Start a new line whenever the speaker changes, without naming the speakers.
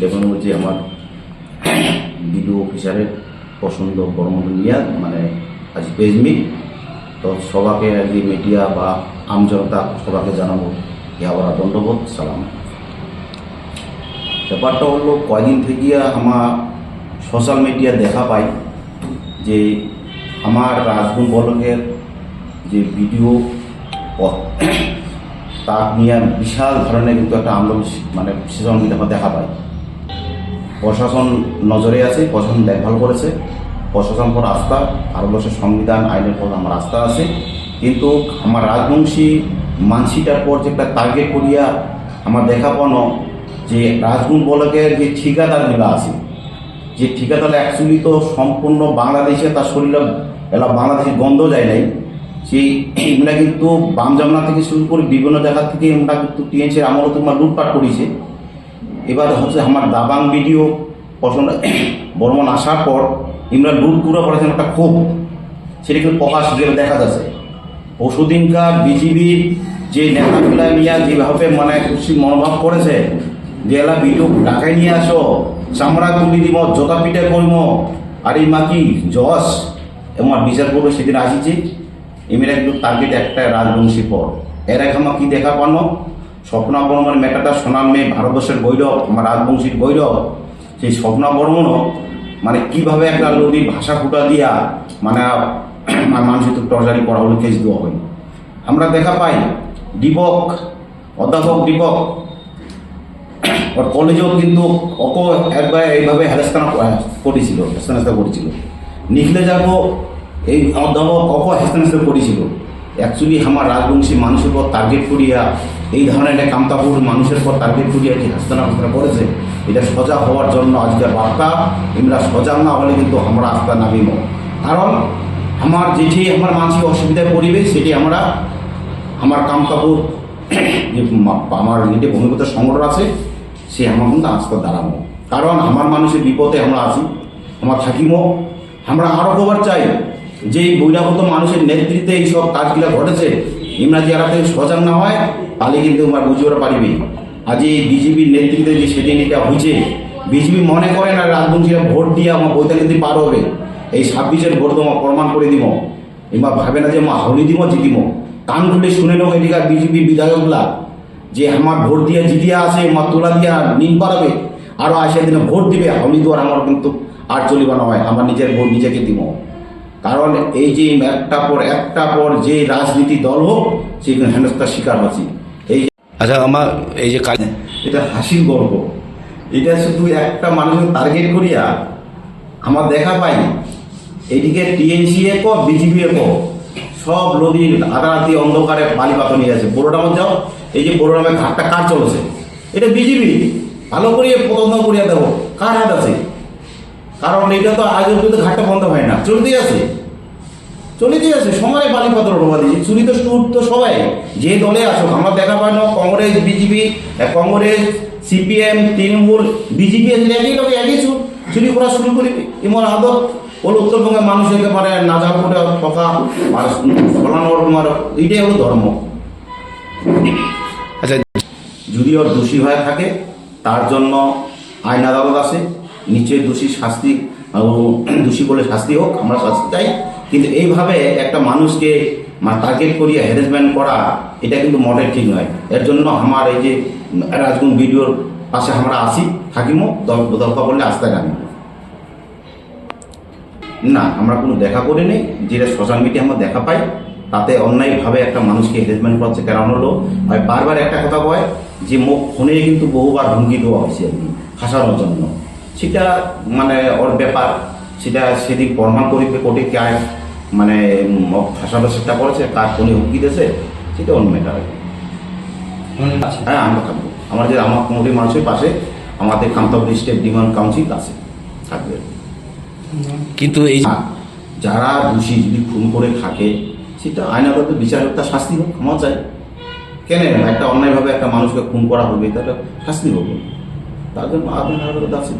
দেখানো হচ্ছে আমার বিডিও অফিসারের পছন্দ বড়মতো নিয়ে মানে আজ পেজমি তো সবাকে আর কি মিডিয়া বা আমজনতা সবাকে জানাব যে আবার দণ্ডবোধ। সালাম। ব্যাপারটা হলো, কয়দিন থেকে আমার সোশ্যাল মিডিয়া দেখা পাই যে আমার রাজগুণ বলকের যে ভিডিও তা নিয়ে বিশাল ধরনের কিন্তু একটা আন্দোলন মানে সেজন দেখা পাই। প্রশাসন নজরে আছে, প্রশাসন দেখভাল করেছে। প্রশাসন পর আস্থা ভারতবর্ষের সংবিধান, আইনের পর আমার আস্থা আছে। কিন্তু আমার রাজবংশী মানসিটার পর যে একটা টার্গেট করিয়া আমার দেখা পানো যে রাজগুণ বলকের যে ঠিকাদারগুলো আছে, যে ঠিকাদার অ্যাকচুয়ালি তো সম্পূর্ণ বাংলাদেশে, তার শরীরে এলা বাংলাদেশের গন্ধ যায় নাই। সেই এগুলা কিন্তু বাম জামনা থেকে শুরু করে বিভিন্ন জায়গা থেকে আমরা কিন্তু টিএনসির আমলও তোমার লুটপাট করেছে। এবার হচ্ছে আমার দাবাং ভিডিও পছন্দ। বর্মন আসার পর ইমরা লুট পুরো করেছেন একটা ক্ষোভ সেটা কিন্তু প্রকাশ হিসেবে দেখা যাচ্ছে পরশুদিনকার বিজিবির যে নেতাগুলা নিয়ে যেভাবে মানে খুশি মনোভাব করেছে, যে এলা ভিডিও নিয়ে আসো, চামড়া তুলি দিব, জোতা পিঠে করব, আর এই মাকি যশ আমার বিচার করব সেদিন আসিছি। এমনি কিন্তু টার্গেট একটা রাজবংশী পর। এর আমার কি দেখা পানো? স্বপ্না বর্মন মেটাটা মেয়ে ভারতবর্ষের গৌরব আমার রাজবংশীর গৌরব সেই স্বপ্না বর্মনও মানে কীভাবে একটা নদীর ভাষা ফুটা দিয়া মানে মানুষের তো টর্চারি করা হলে কেস দেওয়া হয় আমরা দেখা পাই দীপক অধ্যাপক দীপক ওর কলেজেও কিন্তু অক একবার এইভাবে হেরাস্তানা করেছিল হেস্তানাস্তা করেছিল। নিখিলে যাব, এই অধ্যাপক অক হেস্তানাস্তা করেছিল। অ্যাকচুয়ালি আমার রাজবংশী মানুষের পর টার্গেট করিয়া এই ধরনের একটা কামতাপুর মানুষের পর টার্গেট করিয়া যে হেস্তানাস্তা করেছে, এটা সজাগ হওয়ার জন্য আজকের বার্তা আমরা সজাগ না হলে কিন্তু আমরা আস্থা নামিব কারণ আমার যেটি আমার মানসিক অসুবিধায় পড়িবে সেটি আমরা আমার কামতাপুর যে আমার যেটি ভূমিগত সংগঠন আছে, সে আমার কিন্তু আস্থা দাঁড়াবো কারণ আমার মানুষের বিপদে আমরা আছি, আমার থাকিমও আমরা আরও খবর চাই যে বৈরাগত মানুষের নেতৃত্বে এইসব কাজগুলো ঘটেছে ইমরা যারা থেকে সজাগ না হয় তাহলে কিন্তু আমরা বুঝতে পারিবি আজ এই বিজেপির নেতৃত্বে যে সেদিন এটা হয়েছে, বিজেপি মনে করে না রাজবংশীরা ভোট দিয়ে আমার বইতে কিন্তু পার হবে। এই ছাব্বিশের ভোট তোমার প্রমাণ করে দিব। এবার ভাবে না যে মা হলি দিব জিতিব কান খুলে শুনে নেব এদিকে বিজেপি বিধায়কগুলা যে আমার ভোট দিয়ে জিতিয়া আছে মা তোলা দিয়া নিন পারবে আরও আসে দিনে ভোট দিবে হলি দেওয়ার আমার কিন্তু আর চলিবা না হয় আমার নিজের ভোট নিজেকে দিব। কারণ এই যে একটা পর একটা পর যে রাজনীতি দল হোক সেখানে হেনস্থার শিকার হচ্ছে।
আচ্ছা আমার এই যে কাজ
এটা হাসির গল্প। এটা শুধু একটা মানুষের টার্গেট করিয়া আমার দেখা পাই এদিকে টিএনসি এক বিজেপি এক সব নদীর আদারাতি অন্ধকারে বালি পাতা নিয়ে আছে বড়োডামে যাও, এই যে বড়োডামে ঘাটটা কার চলেছে? এটা বিজেপি ভালো করিয়ে পছন্দ করিয়া দেবো কার হাত আছে? কারণ এটা তো আগে পর্যন্ত ঘাটটা বন্ধ হয় না, চলতেই আছে। চলিতেই আছে সময় বালিপত্র ঢোকা দিয়েছে চুরি তো সুর তো সবাই যে দলে আসুক আমরা দেখা পাই না Congress BJP Congress CPM Trinamool BJP একই লোক একই চুর চুরি করা শুরু করি এমন আদত হলো উত্তরবঙ্গের মানুষ একেবারে নাজা করে ঠকা আর ফলানোর তোমার এইটাই হলো ধর্ম।
আচ্ছা।
যদি ওর দোষী হয়ে থাকে তার জন্য আইন আদালত আছে। নিচে দোষী শাস্তি দোষী বলে শাস্তি হোক আমরা শাস্তি চাই। কিন্তু এইভাবে একটা মানুষকে টার্গেট করিয়া হ্যারাসমেন্ট করা, এটা কিন্তু মডেল ঠিক নয়। এর জন্য আমার এই যে রাজগুণ ভিডিওর পাশে আমরা আসি থাকিমো, দল- দরকার করলে আস্তে গানি না, আমরা কোনো দেখা করি নেই, যেটা সোশ্যাল মিডিয়া আমরা দেখা পাই, তাতে অন্যায়ভাবে একটা মানুষকে হ্যারাসমেন্ট করছে কারণ হলো আর বারবার একটা কথা কয় যে মুখ ফোনে কিন্তু বহুবার হুমকি দেওয়া হয়েছে আর কি জন্য। সেটা মানে ওর ব্যাপার। সেটা সেদিক প্রমাণ করিবে কোর্টে কে মানে ফাঁসানোর চেষ্টা করেছে কার ফোনে হুমকি দিয়েছে সেটা অন্য ম্যাটার আর কি। হ্যাঁ আমরা থাকব। আমাদের আমার কোনোটি মানুষের পাশে আমাদের কামতাপুর স্টেট ডিমান্ড কাউন্সিল আছে থাকবে।
কিন্তু এই
যারা দোষী যদি খুন করে থাকে সেটা আইনাগত বিচার হোক তার শাস্তি হোক আমার চাই। কেন একটা অন্যায়ভাবে একটা মানুষকে খুন করা হবে তাহলে শাস্তি হবে। তার জন্য আদালত আছে।